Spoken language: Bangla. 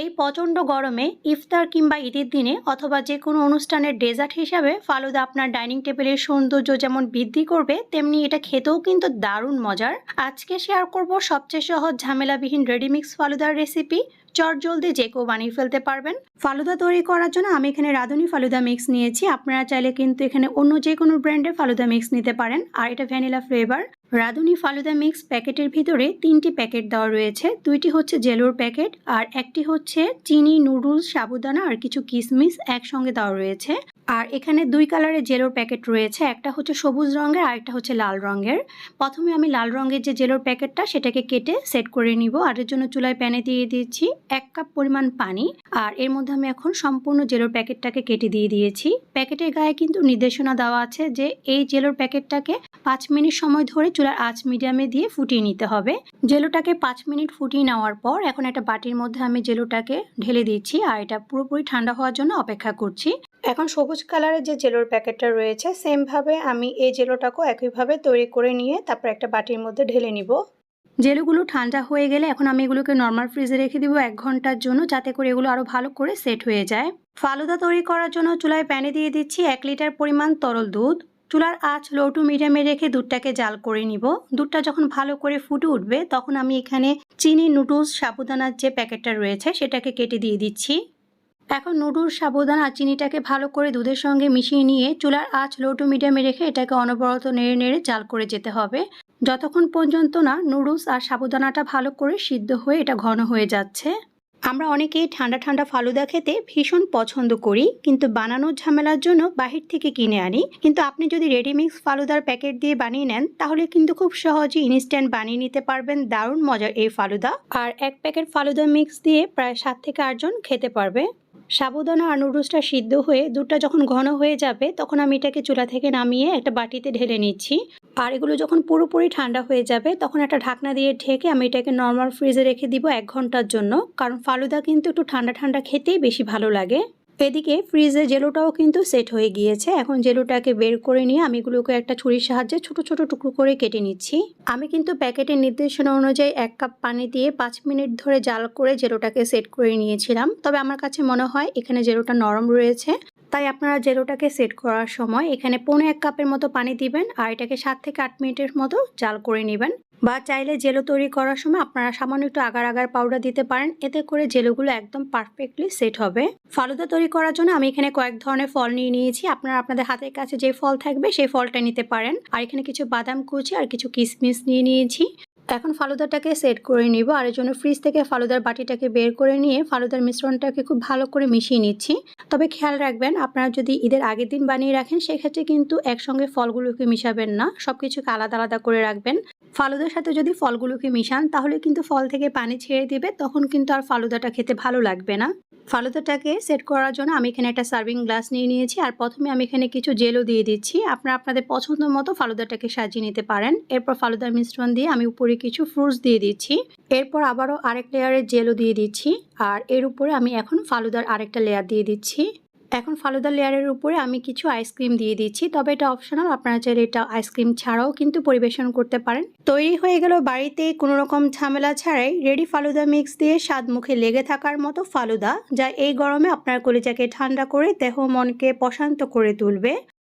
এই প্রচণ্ড গরমে ইফতার কিংবা ঈদের দিনে অথবা যে কোনো অনুষ্ঠানের ডেজার্ট হিসাবে ফালুদা আপনার ডাইনিং টেবিলের সৌন্দর্য যেমন বৃদ্ধি করবে, তেমনি এটা খেতেও কিন্তু দারুণ মজার। আজকে শেয়ার করব সবচেয়ে সহজ ঝামেলাবিহীন রেডিমিক্স ফালুদার রেসিপি চট জলদি যে কেউ বানিয়ে ফেলতে পারবেন। ফালুদা তৈরি করার জন্য আমি এখানে রাঁধুনি ফালুদা মিক্স নিয়েছি। আপনারা চাইলে কিন্তু এখানে অন্য যে কোনো ব্র্যান্ডের ফালুদা মিক্স নিতে পারেন। আর এটা ভ্যানিলা ফ্লেভার। রাঁধুনি ফালুদা মিক্স প্যাকেটের ভিতরে তিনটি প্যাকেট দেওয়া রয়েছে। দুইটি হচ্ছে জেলোর প্যাকেট আর একটি হচ্ছে চিনি, নুডলস, সাবুদানা আর কিছু কিশমিশ একসঙ্গে দেওয়া রয়েছে। আর এখানে দুই কালারের জেলোর প্যাকেট রয়েছে। একটা হচ্ছে সবুজ রঙের আর একটা হচ্ছে লাল রঙের। প্রথমে আমি লাল রঙের যে জেলোর প্যাকেটটা, সেটাকে কেটে সেট করে নিব। আর এর জন্য চুলায় প্যানে দিয়ে দিয়েছি এক কাপ পরিমাণ পানি। আর এর মধ্যে আমি এখন সম্পূর্ণ জেলোর প্যাকেটটাকে কেটে দিয়ে দিয়েছি। প্যাকেটের গায়ে কিন্তু নির্দেশনা দেওয়া আছে যে, এই জেলোর প্যাকেটটাকে পাঁচ মিনিট সময় ধরে চুলার আঁচ মিডিয়ামে দিয়ে ফুটিয়ে নিতে হবে। জেলোটাকে পাঁচ মিনিট ফুটিয়ে নেওয়ার পর, এখন একটা বাটির মধ্যে আমি জেলোটাকে ঢেলে দিচ্ছি। আর এটা পুরোপুরি ঠান্ডা হওয়ার জন্য অপেক্ষা করছি। এখন সবুজ কালারের যে জেলোর প্যাকেটটা রয়েছে, সেমভাবে আমি এই জেলোটাকেও একইভাবে তৈরি করে নিয়ে তারপর একটা বাটির মধ্যে ঢেলে নিব। জেলগুলো ঠান্ডা হয়ে গেলে এখন আমি এগুলোকে নর্মাল ফ্রিজে রেখে দিব এক ঘণ্টার জন্য, যাতে করে এগুলো আরও ভালো করে সেট হয়ে যায়। ফালুদা তৈরি করার জন্য চুলায় প্যানে দিয়ে দিচ্ছি এক লিটার পরিমাণ তরল দুধ। চুলার আঁচ লো টু মিডিয়ামে রেখে দুধটাকে জাল করে নিব। দুধটা যখন ভালো করে ফুটে উঠবে, তখন আমি এখানে চিনি নুডলস সাবুদানার যে প্যাকেটটা রয়েছে, সেটাকে কেটে দিয়ে দিচ্ছি। এখন সাবুদানা আর চিনিটাকে ভালো করে দুধের সঙ্গে মিশিয়ে নিয়ে চুলার আঁচ লো টু মিডিয়ামে রেখে এটাকে অনবরত নেড়ে নেড়ে জাল করে যেতে হবে। যতক্ষণ পর্যন্ত না নুডলস আর সাবুদানাটা ভালো করে সিদ্ধ হয়ে এটা ঘন হয়ে যাচ্ছে। আমরা অনেকেই ঠান্ডা ঠান্ডা ফালুদা খেতে ভীষণ পছন্দ করি, কিন্তু বানানোর ঝামেলার জন্য বাহির থেকে কিনে আনি। কিন্তু আপনি যদি রেডিমিক্স ফালুদার প্যাকেট দিয়ে বানিয়ে নেন, তাহলে কিন্তু খুব সহজেই ইনস্ট্যান্ট বানিয়ে নিতে পারবেন দারুণ মজার এই ফালুদা। আর এক প্যাকেট ফালুদা মিক্স দিয়ে প্রায় সাত থেকে আটজন খেতে পারবে। সাবুদানা আর নুডলসটা সিদ্ধ হয়ে দুধটা যখন ঘন হয়ে যাবে, তখন আমি এটাকে চুলা থেকে নামিয়ে একটা বাটিতে ঢেলে নিচ্ছি। আর এগুলো যখন পুরোপুরি ঠান্ডা হয়ে যাবে, তখন একটা ঢাকনা দিয়ে ঢেকে আমি এটাকে নর্মাল ফ্রিজে রেখে দিব এক ঘণ্টার জন্য। কারণ ফালুদা কিন্তু একটু ঠান্ডা ঠান্ডা খেতেই বেশি ভালো লাগে। এদিকে ফ্রিজে জেলোটাও কিন্তু সেট হয়ে গিয়েছে। এখন জেলোটাকে বের করে নিয়ে আমি এগুলোকে একটা ছুরির সাহায্যে ছোট ছোট টুকরো করে কেটে নিচ্ছি। আমি কিন্তু প্যাকেটের নির্দেশনা অনুযায়ী এক কাপ পানি দিয়ে পাঁচ মিনিট ধরে জাল করে জেলোটাকে সেট করে নিয়েছিলাম। তবে আমার কাছে মনে হয় এখানে জেলোটা নরম রয়েছে। তাই আপনারা জেলোটাকে সেট করার সময় এখানে পৌনে এক কাপের মতো পানি দিবেন আর এটাকে সাত থেকে আট মিনিটের মতো জাল করে নেবেন। বা চাইলে জেলো তৈরি করার সময় আপনারা সামান্য একটু আগার আগার পাউডার দিতে পারেন। এতে করে জেলোগুলো একদম পারফেক্টলি সেট হবে। ফালুদা তৈরি করার জন্য আমি এখানে কয়েক ধরনের ফল নিয়ে নিয়েছি। আপনারা আপনাদের হাতের কাছে যে ফল থাকবে সেই ফলটা নিতে পারেন। আর এখানে কিছু বাদাম কুচি আর কিছু কিশমিশ নিয়ে নিয়েছি। এখন ফালুদাটাকে সেট করে নিব। আর এর জন্য ফ্রিজ থেকে ফালুদার বাটিটাকে বের করে নিয়ে ফালুদার মিশ্রণটাকে খুব ভালো করে মিশিয়ে নিচ্ছি। তবে খেয়াল রাখবেন, আপনারা যদি ঈদের আগের দিন বানিয়ে রাখেন, সেক্ষেত্রে কিন্তু একসঙ্গে ফলগুলোকে মিশাবেন না। সব কিছুকে আলাদা আলাদা করে রাখবেন। ফালুদার সাথে যদি ফলগুলোকে মিশান, তাহলে কিন্তু ফল থেকে পানি ছেড়ে দিবে, তখন কিন্তু আর ফালুদাটা খেতে ভালো লাগবে না। ফালুদাটাকে সেট করার জন্য আমি এখানে একটা সার্ভিং গ্লাস নিয়ে নিয়েছি, আর প্রথমে আমি এখানে কিছু জেলও দিয়ে দিচ্ছি। আপনারা আপনাদের পছন্দ মতো ফালুদাটাকে সাজিয়ে নিতে পারেন। এরপর ফালুদার মিশ্রণ দিয়ে আমি উপরে কিছু ফ্রুটস দিয়ে দিচ্ছি। এরপর আবারও আরেক লেয়ারের জেলও দিয়ে দিচ্ছি, আর এর উপরে আমি এখন ফালুদার আরেকটা লেয়ার দিয়ে দিচ্ছি। এখন ফালুদা লেয়ারের উপরে আমি কিছু আইসক্রিম দিয়ে দিচ্ছি। তবে এটা অপশনাল আপনারা চাইলে এটা আইসক্রিম ছাড়াও কিন্তু পরিবেশন করতে পারেন। তৈরি হয়ে গেল বাড়িতে কোনো রকম ঝামেলা ছাড়াই রেডি ফালুদা মিক্স দিয়ে স্বাদ মুখে লেগে থাকার মতো ফালুদা, যা এই গরমে আপনার কলিজাকে ঠান্ডা করে দেহ মনকে প্রশান্ত করে তুলবে।